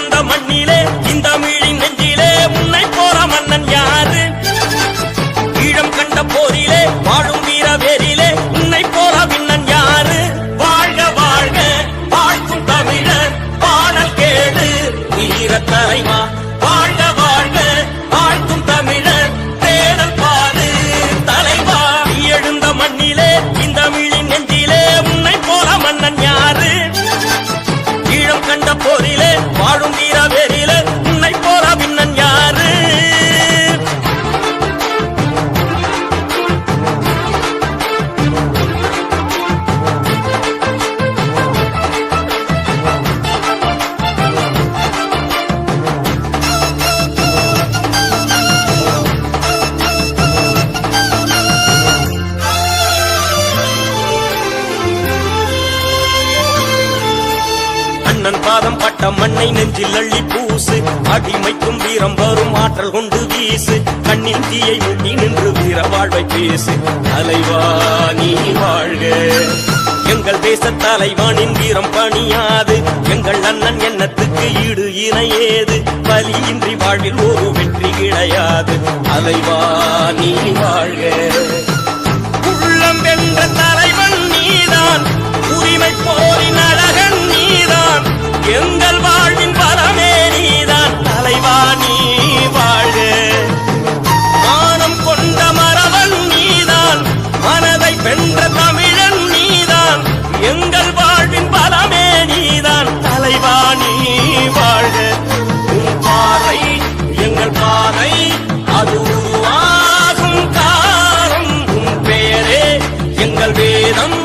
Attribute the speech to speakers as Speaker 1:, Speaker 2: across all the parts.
Speaker 1: பிறந்த மண்ணிலே இந்த மீழின் நெஞ்சிலே உன்னை போல மன்னன் யாரு? ஈழம் கண்ட போரிலே வாழும் வீர வேரிலே உன்னை போல விண்ணன் யாரு? வாழ்க வாழ்க வாழ்க்கும் தமிழர் பாடல் கேடு வீர தலைமா அண்ணன் பாதம் பட்ட மண்ணை நெஞ்சில் அள்ளி பூசு. அடிமைக்கும் வீரம் வரும் ஆற்றல் கொண்டு வீசு. கண்ணின் தீயை முட்டி நின்று வீர வாழ்வை பேசு. தலைவா நீ வாழ்க. எங்கள் தேச தலைவானின் வீரம் பணியாது. எங்கள் அண்ணன் எண்ணத்துக்கு ஈடு இணையேது. பலியின்றி வாழ்வில் ஒரு வெற்றி கிடையாது. தலைவா நீ வாழ்க. மனதை வென்ற தமிழன் நீதான். எங்கள் வாழ்வின் பலமே நீதான். தலைவா நீ வாழ்க. உன் பாறை எங்கள் பாறை அது உருவாகும் காலம். உன் பேரே எங்கள் வேதம்.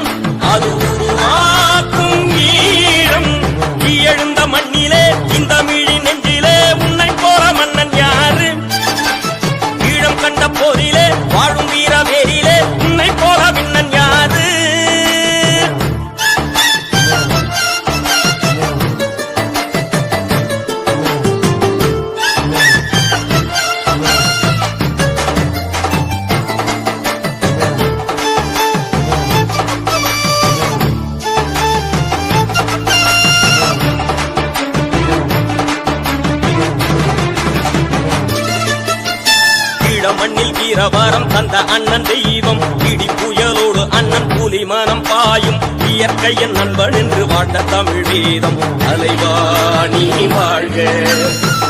Speaker 1: மண்ணில் வீரவாரம் தந்த அண்ணன் தெய்வம். இடி புயலோடு அண்ணன் புலி மனம் பாயும். இயற்கையின் நண்பன் என்று வாழ்ந்த தமிழ் வேதம் அலைவாணி வாழ்க.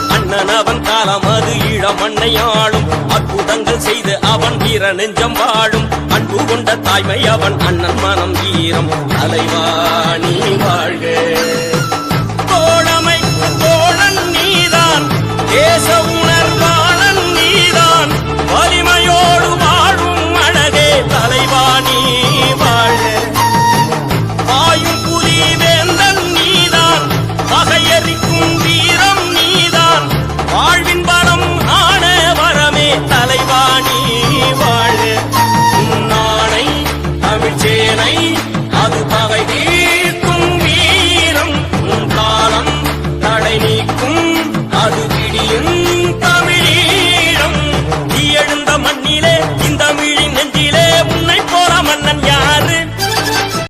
Speaker 1: அண்ணன் அவன் காலம் அது ஈழ மண்ணை ஆளும். அற்புதங்கள் செய்து அவன் வீர நெஞ்சம் வாழும். அன்பு கொண்ட தாய்மை அவன் அண்ணன் மனம் வீரம். அலைவாணி வாழ்க. சேனை அது பவை